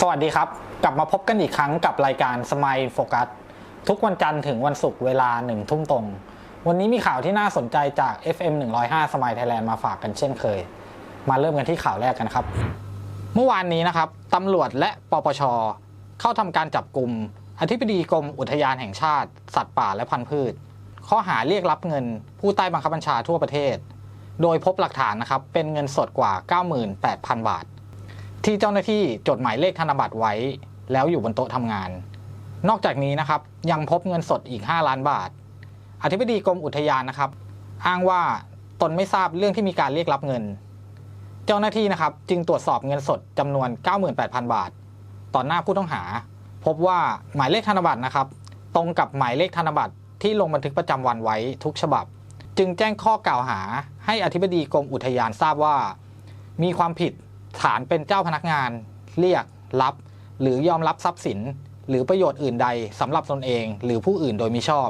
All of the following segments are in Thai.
สวัสดีครับ กลับมาพบกันอีกครั้งกับรายการสม l ยโฟกัสทุกวันจันทร์ถึงวันศุกร์เวลาหนึ่งทุ่มตรง วันนี้มีข่าวที่น่าสนใจจาก FM 105 สม l ยไทยแลนด์มาฝากกันเช่นเคย มาเริ่มกันที่ข่าวแรกกันครับ เมื่อวานนี้นะครับตำรวจและปปช เข้าทำการจับกลุ่มอธิบดีกรมอุทยานแห่งชาติ สัตว์ป่าและพันธุ์พืช ข้อหาเรียกรับเงิน ผู้ใต้บังคับบัญชาทั่วประเทศ โดยพบหลักฐานนะครับเป็นเงินสดกว่า 98,000 บาท ที่เจ้าหน้าที่จดหมายเลขธนบัตรไว้ แล้วอยู่บนโต๊ะทำงาน นอกจากนี้นะครับยังพบเงินสดอีก 5 ล้านบาท อธิบดีกรมอุทยานนะครับ อ้างว่าตนไม่ทราบเรื่องที่มีการเรียกรับเงิน เจ้าหน้าที่นะครับจึงตรวจสอบเงินสดจำนวน 98,000 บาท ต่อหน้าผู้ต้องหา พบว่าหมายเลขธนบัตรนะครับ ตรงกับหมายเลขธนบัตรที่ลงบันทึกประจำวันไว้ทุกฉบับ จึงแจ้งข้อกล่าวหา ให้อธิบดีกรมอุทยานทราบว่า มีความผิด ฐานเป็นเจ้าพนักงาน เรียกรับ หรือยอมรับทรัพย์สิน หรือประโยชน์อื่นใดสำหรับตนเอง หรือผู้อื่นโดยมิชอบ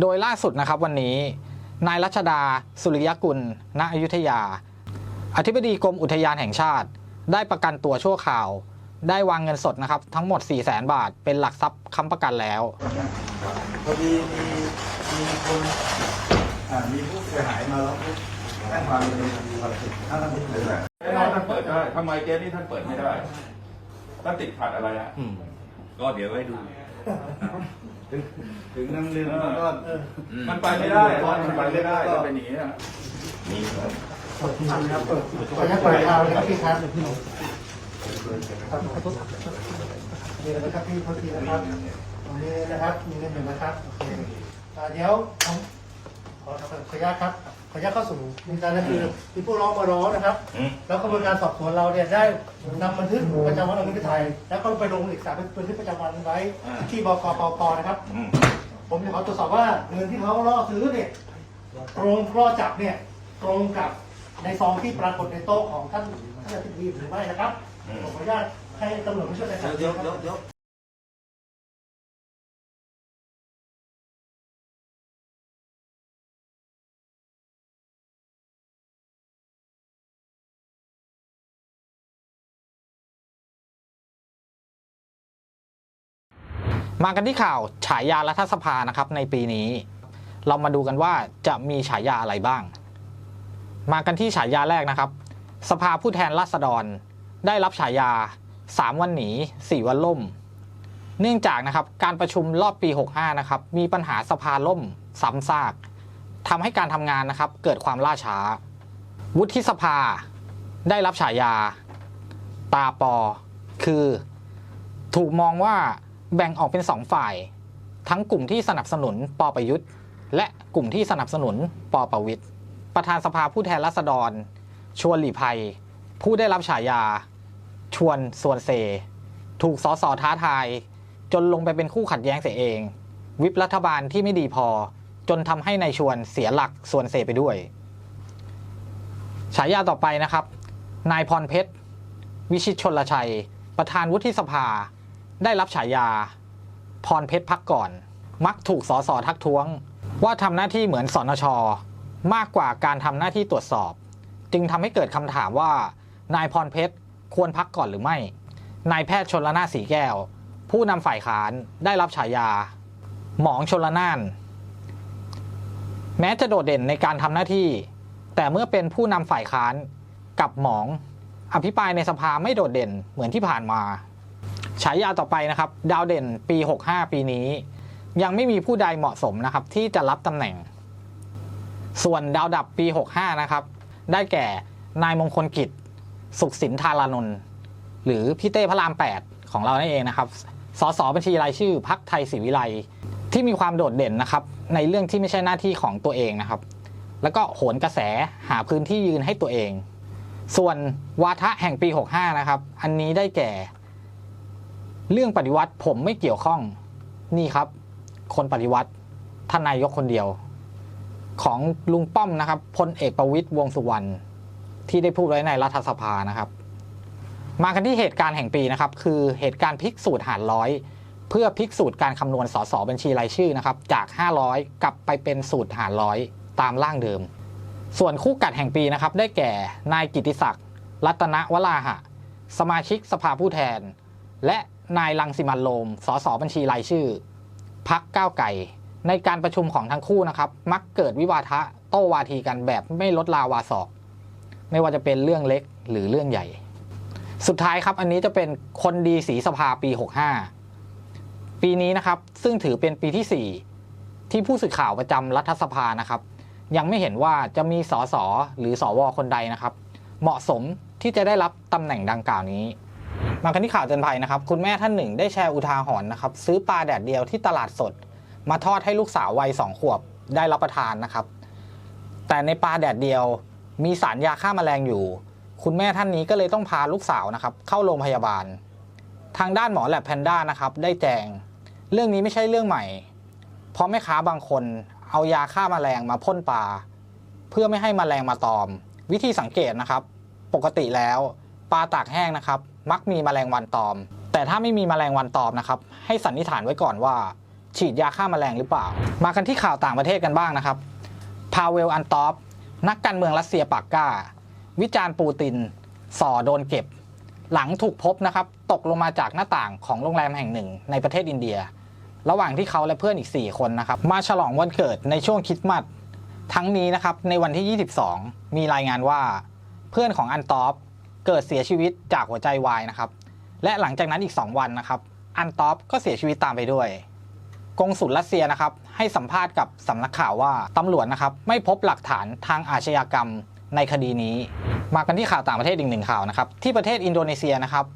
โดยล่าสุดนะครับวันนี้ นายรัชดา สุริยกุล ณอยุธยา อธิบดีกรมอุทยานแห่งชาติ ได้ประกันตัวชั่วคราว ได้วางเงินสดนะครับทั้งหมด 4 0 0แสนบาท เป็นหลักทรัพย์ค้ำประกันแล้วพอดีมีมีคนมีผู้เสียหายมาร้องทุกข์ แจ้งความดำเนินคดีความผิดท่านท่านที่เลยแหละไม่ได้ท่านเปิดได้ทำไมเกมนี้ท่านเปิดไม่ได้ท่านติดขัดอะไรอะก็เดี๋ยวให้ดู ถึงถึงนั่งเรื่องมันก็มันไปไม่ได้มันไปไม่ได้จะเป็นอย่างนี้ครับที่ทำนะขออนุญาตเปิดข่าวนะครับพี่ครับครับขอโทษมีอะไรนะครับพี่โทษทีนะครับตรงนี้นะครับมีเงินหนึ่งนะครับเดี๋ยวผมขอขออนุญาตครับ ออนุญาตเข้าสู่ในการก็คือมีผู้ร้องมาร้องนะครับแล้วกระบวนการสอบสวนเราเนี่ยได้นำบันทึกประจำวันเอาเงินไปไทย แล้วก็ไปลงเอกสารบันทึกประจำวันไว้ที่บกปปนะครับผมจะขอตรวจสอบว่าเงินที่เขาล่อซื้อเนี่ยตรงล่อจับเนี่ยตรงกับในซองที่ปรากฏในโต๊ะของท่านท่านอธิบดีหรือไม่นะครับผมขออนุญาตให้ตำรวจมาช่วยกันเดี๋ยวเดี๋ยวเดี๋ยวเดี๋ยว มากันที่ข่าวฉายารัฐสภานะครับในปีนี้ เรามาดูกันว่าจะมีฉายาอะไรบ้าง มากันที่ฉายาแรกนะครับ สภาผู้แทนราษฎร ได้รับฉายา 3 วันหนี 4 วันล่ม เนื่องจากนะครับการประชุมรอบปี 65 นะครับมีปัญหาสภาล่มซ้ำซากทำให้การทำงานนะครับเกิดความล่าช้า วุฒิสภา ได้รับฉายา ตาปอ คือ ถูกมองว่า แบ่งออกเป็นสองฝ่าย ทั้งกลุ่มที่สนับสนุนปอประยุทธ์ และกลุ่มที่สนับสนุนปอประวิทย์ประธานสภาผู้แทนราษฎร ชวนหลีภัย ผู้ได้รับฉายา ชวนส่วนเซ ถูกสอสอท้าทาย จนลงไปเป็นคู่ขัดแย้งเสียเอง วิปรัฐบาลที่ไม่ดีพอ จนทำให้นายชวนเสียหลักส่วนเซไปด้วย ฉายาต่อไปนะครับ นายพรเพชร วิชิตชนลชัย ประธานวุฒิสภา ได้รับฉายา พรเพชรพักก่อน มักถูกสอสอทักท้วง ว่าทำหน้าที่เหมือนสนช มากกว่าการทำหน้าที่ตรวจสอบ จึงทำให้เกิดคำถามว่า นายพรเพชรควรพักก่อนหรือไม่ นายแพทย์ชนละนาสีแก้ว ผู้นำฝ่ายค้านได้รับฉายา หมองชนละนาน แม้จะโดดเด่นในการทำหน้าที่ แต่เมื่อเป็นผู้นำฝ่ายค้านกับหมอง อภิปรายในสภาไม่โดดเด่นเหมือนที่ผ่านมา ฉายาต่อไปนะครับ ดาวเด่นปี 65 ปีนี้ ยังไม่มีผู้ใดเหมาะสมนะครับ ที่จะรับตำแหน่ง ส่วนดาวดับปี 65 นะครับ ได้แก่นายมงคลกิจ สุขสินธารานนท์หรือพี่เต้พระราม 8 ของเรานั่นเองนะครับสสบัญชีรายชื่อพักไทยศรีวิไลที่มีความโดดเด่นนะครับ ในเรื่องที่ไม่ใช่หน้าที่ของตัวเองนะครับ แล้วก็โหนกระแสหาพื้นที่ยืนให้ตัวเอง ส่วนวาทะแห่งปี 65 นะครับ อันนี้ได้แก่ เรื่องปฏิวัติผมไม่เกี่ยวข้องนี่ครับ คนปฏิวัติท่านนายกคนเดียว ของลุงป้อมนะครับพลเอกประวิตยวงสุวรรณที่ได้พูดไว้ในรัฐสภานะครับ มากันที่เหตุการณ์แห่งปีนะครับ คือเหตุการณ์พลิกสูตรหารร้อย เพื่อพลิกสูตรการคำนวณสสบัญชีรายชื่อนะครับ จาก 500 กลับไปเป็นสูตรหารร้อยตามร่างเดิม ส่วนคู่กัดแห่งปีนะครับ ได้แก่นายกิติศักดิ์รัตนวราหะ สมาชิกสภาผู้แทน และ นายลังสิมันโรมสสบัญชีรายชื่อ พักก้าวไก่ในการประชุมของทั้งคู่นะครับ มักเกิดวิวาทะโต้วาทีกันแบบไม่ลดลาวาศอก ไม่ว่าจะเป็นเรื่องเล็กหรือเรื่องใหญ่ สุดท้ายครับอันนี้จะเป็นคนดีสีสภาปี 65 ปีนี้นะครับ ซึ่งถือเป็นปีที่ 4 ที่ผู้สื่อข่าวประจำรัฐสภานะครับ ยังไม่เห็นว่าจะมีสสหรือสวคนใดนะครับ เหมาะสมที่จะได้รับตำแหน่งดังกล่าวนี้ มากันที่ข่าวเตือนภัยนะครับ คุณแม่ท่านหนึ่งได้แชร์อุทาหรณ์นะครับ ซื้อปลาแดดเดียวที่ตลาดสด มาทอดให้ลูกสาววัยสองขวบได้รับประทานนะครับ แต่ในปลาแดดเดียว มีสารยาฆ่าแมลงอยู่ คุณแม่ท่านนี้ก็เลยต้องพาลูกสาวนะครับ เข้าโรงพยาบาล ทางด้านหมอแลบแพนด้านะครับ ได้แจง เรื่องนี้ไม่ใช่เรื่องใหม่ เพราะแม่ค้าบางคนเอายาฆ่าแมลงมาพ่นปลาเพื่อไม่ให้แมลงมาตอม วิธีสังเกตนะครับ ปกติแล้ว ปลาตากแห้งนะครับ มักมีแมลงวันตอม แต่ถ้าไม่มีแมลงวันตอมนะครับ ให้สันนิษฐานไว้ก่อนว่า ฉีดยาฆ่าแมลงหรือเปล่า มากันที่ข่าวต่างประเทศกันบ้างนะครับพาเวลอันตอฟนักการเมืองรัสเซียปากกาวิจารณ์ปูตินส่อโดนเก็บ หลังถูกพบนะครับตกลงมาจากหน้าต่างของโรงแรมแห่งหนึ่งในประเทศอินเดีย ระหว่างที่เขาและเพื่อนอีก 4 คนนะครับมาฉลองวันเกิดในช่วงคริสต์มาสทั้งนี้นะครับในวันที่ 22 มีรายงานว่า เพื่อนของอันตอฟ เกิดเสียชีวิตจากหัวใจวายนะครับ และหลังจากนั้นอีก 2 วันนะครับ อันตอฟก็เสียชีวิตตามไปด้วยกงสุลรัสเซียนะครับ ให้สัมภาษณ์กับสำนักข่าวว่าตำรวจนะครับ ไม่พบหลักฐานทางอาชญากรรมในคดีนี้ มากันที่ข่าวต่างประเทศอีกหนึ่งข่าวนะครับ ที่ประเทศอินโดนีเซียนะครับ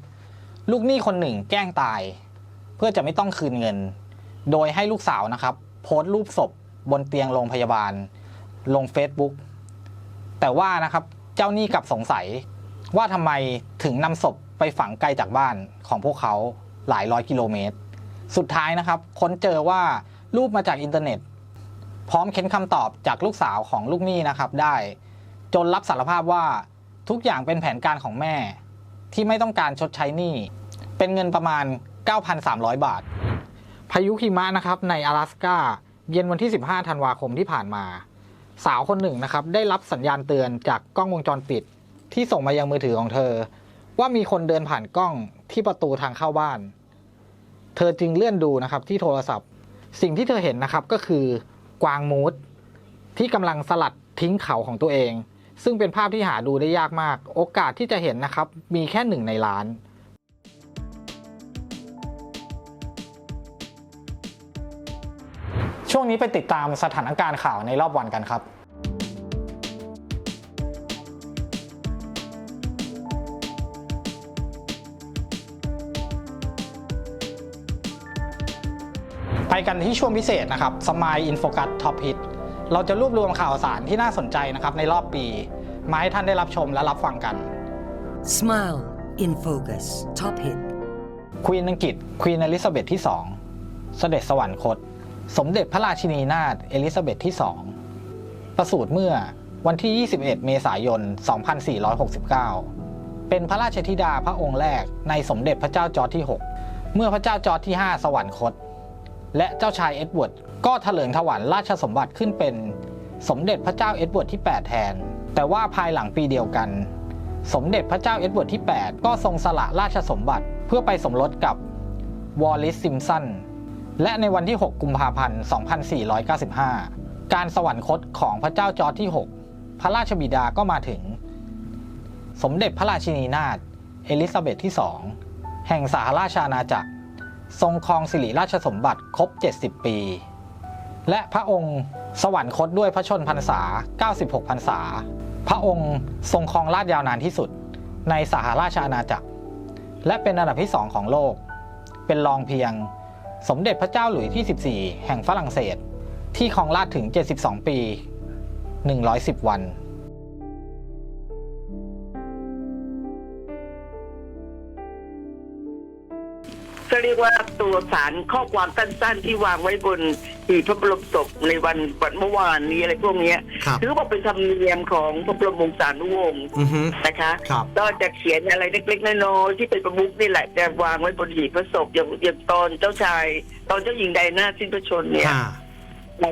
ลูกหนี้คนหนึ่งแกล้งตาย เพื่อจะไม่ต้องคืนเงิน โดยให้ลูกสาวนะครับ โพสต์รูปศพบนเตียงโรงพยาบาล ลง Facebook แต่ว่านะครับเจ้าหนี้กลับสงสัย ว่าทำไมถึงนำศพไปฝังไกลจากบ้านของพวกเขาหลายร้อยกิโลเมตร สุดท้ายนะครับ ค้นเจอว่ารูปมาจากอินเทอร์เน็ต พร้อมเค้นคำตอบจากลูกสาวของลูกหนี้นะครับได้ จนรับสารภาพว่าทุกอย่างเป็นแผนการของแม่ ที่ไม่ต้องการชดใช้หนี้ เป็นเงินประมาณ 9,300 บาท พายุหิมะนะครับใน阿拉สกาเย็นวันที่ 15 ธันวาคมที่ผ่านมา สาวคนหนึ่งนะครับได้รับสัญญาณเตือนจากกล้องวงจรปิด ที่ส่งมายังมือถือของเธอ ว่ามีคนเดินผ่านกล้องที่ประตูทางเข้าบ้าน เธอจึงเลื่อนดูนะครับที่โทรศัพท์ สิ่งที่เธอเห็นนะครับก็คือกวางมูดที่กำลังสลัดทิ้งเขาของตัวเอง ซึ่งเป็นภาพที่หาดูได้ยากมาก โอกาสที่จะเห็นนะครับ มีแค่หนึ่งในล้านช่วงนี้ไปติดตามสถานการณ์ข่าวในรอบวันกันครับ กันที่ช่วงพิเศษนะครับสมายอินโฟกัสท็อปฮิตเราจะรวบรวมข่าวสารที่น่าสนใจนะครับในรอบปี มาให้ท่านได้รับชมและรับฟังกัน Smile in Focus Top Hit ควีนอังกฤษควีนอลิซาเบธที่ 2 เสด็จสวรรคต สมเด็จพระราชินีนาถเอลิซาเบธที่ 2 ประสูติเมื่อวันที่ 21 เมษายน 2469 เป็นพระราชธิดาพระองค์แรกในสมเด็จพระเจ้าจอร์จที่ 6 เมื่อพระเจ้าจอร์จที่ 5 สวรรคต และเจ้าชายเอ็ดเวิร์ดก็เถลิงถวัลราชสมบัติขึ้นเป็นสมเด็จพระเจ้าเอ็ดเวิร์ดที่ 8 แทน แต่ว่าภายหลังปีเดียวกัน สมเด็จพระเจ้าเอ็ดเวิร์ดที่ 8 ก็ทรงสละราชสมบัติเพื่อไปสมรสกับวอลลิสซิมสันและในวันที่ 6 กุมภาพันธ์ 2495 การสวรรคตของพระเจ้าจอร์จที่ 6 พระราชบิดาก็มาถึง สมเด็จพระราชินีนาถเอลิซาเบธที่ 2 แห่งสหราชอาณาจักร ทรงครองสิริราชสมบัติครบ 70 ปี และพระองค์สวรรคตด้วยพระชนพรรษา 96 พรรษา พระองค์ทรงครองราชยาวนานที่สุดในสหราชอาณาจักร และเป็นอันดับที่2ของโลก เป็นรองเพียงสมเด็จพระเจ้าหลุยส์ที่ 14 แห่งฝรั่งเศส ที่ครองราชถึง 72 ปี 110 วัน ก็เรียกว่าตัวสารข้อความสั้นๆ ที่วางไว้บนหีบพระบรมศพในวันวันเมื่อวานนี้อะไรพวกเนี้ยครับถือว่าเป็นธรรมเนียมของพระบรมวงศานุวงศ์อือฮึ นะคะครับ ก็จะเขียนอะไรเล็กๆน้อยๆที่เป็นประมุขนี่แหละจะวางไว้บนหีบพระศพอย่างอย่างตอนเจ้าชาย ตอนเจ้าหญิงไดอาน่าสิ้นพระชนเนี่ย ค่ะ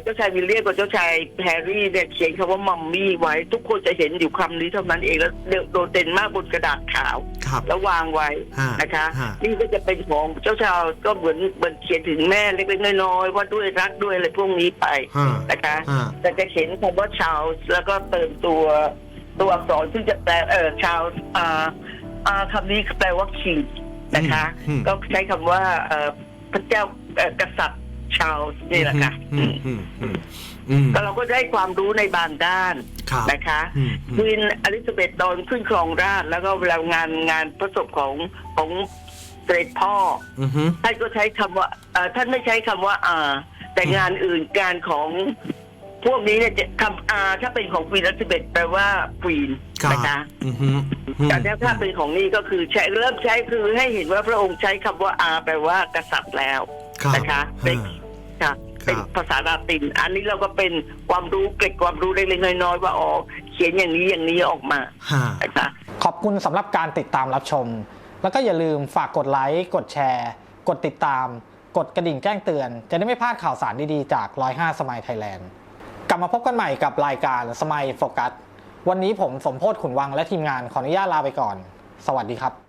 เจ้าชายวิลเลียมกับเจ้าชายแฮร์รี่เนี่ยเขียนคำว่ามัมมี่ไว้ ทุกคนจะเห็นอยู่คำนี้เท่านั้นเองแล้วโดดเด่นมากบนกระดาษขาว ครับ แล้ววางไว้ฮะนะคะ ฮะ นี่ก็จะเป็นของเจ้าชายก็เหมือนเหมือนเขียนถึงแม่เล็กๆน้อยๆว่าด้วยรักด้วยอะไรพวกนี้ไปฮะนะคะ ฮะ แต่จะเขียนคำว่าชาวแล้วก็เติมตัวตัวอักษรซึ่งจะแปลเออชาวอ่าอ่าคำนี้แปลว่า king นะคะอืม ก็ใช้คำว่าเอ่อพระเจ้าเอ่อกษัตริย์ ชาวนี่แหละค่ะอืมอืมอืมอืม ก็เราก็ได้ความรู้ในบางด้านครับนะคะอืมอืม ควีนอลิซาเบธตอนขึ้นครองราชย์แล้วก็เวลางานงานพระศพของของเสด็จพ่อ อือฮึ ท่านก็ใช้คำว่าเอ่อท่านไม่ใช้คำว่า อ่า แต่งานอื่นงานของพวกนี้เนี่ยจะคำอาถ้าเป็นของควีนอลิซาเบธแปลว่าควีนครับนะคะอือฮึอืมแต่ถ้าถ้าเป็นของนี่ก็คือใช้เริ่มใช้คือให้เห็นว่าพระองค์ใช้คำว่าอาแปลว่ากษัตริย์แล้วครับ นะคะเป็นฮะค่ะครับเป็นภาษาลาติน อันนี้เราก็เป็นความรู้เกร็ดความรู้เล็กๆน้อยๆว่าอ๋อเขียนอย่างนี้อย่างนี้ออกมาฮะนะคะขอบคุณสำหรับการติดตามรับชม แล้วก็อย่าลืมฝากกดไลค์กดแชร์ กดติดตาม กดกระดิ่งแจ้งเตือน จะได้ไม่พลาดข่าวสารดีๆจาก 105 สมัยไทยแลนด์กลับมาพบกันใหม่กับรายการสมัยโฟกัสวันนี้ผมสมโพศขุนวังและทีมงานขออนุญาตลาไปก่อน สวัสดีครับ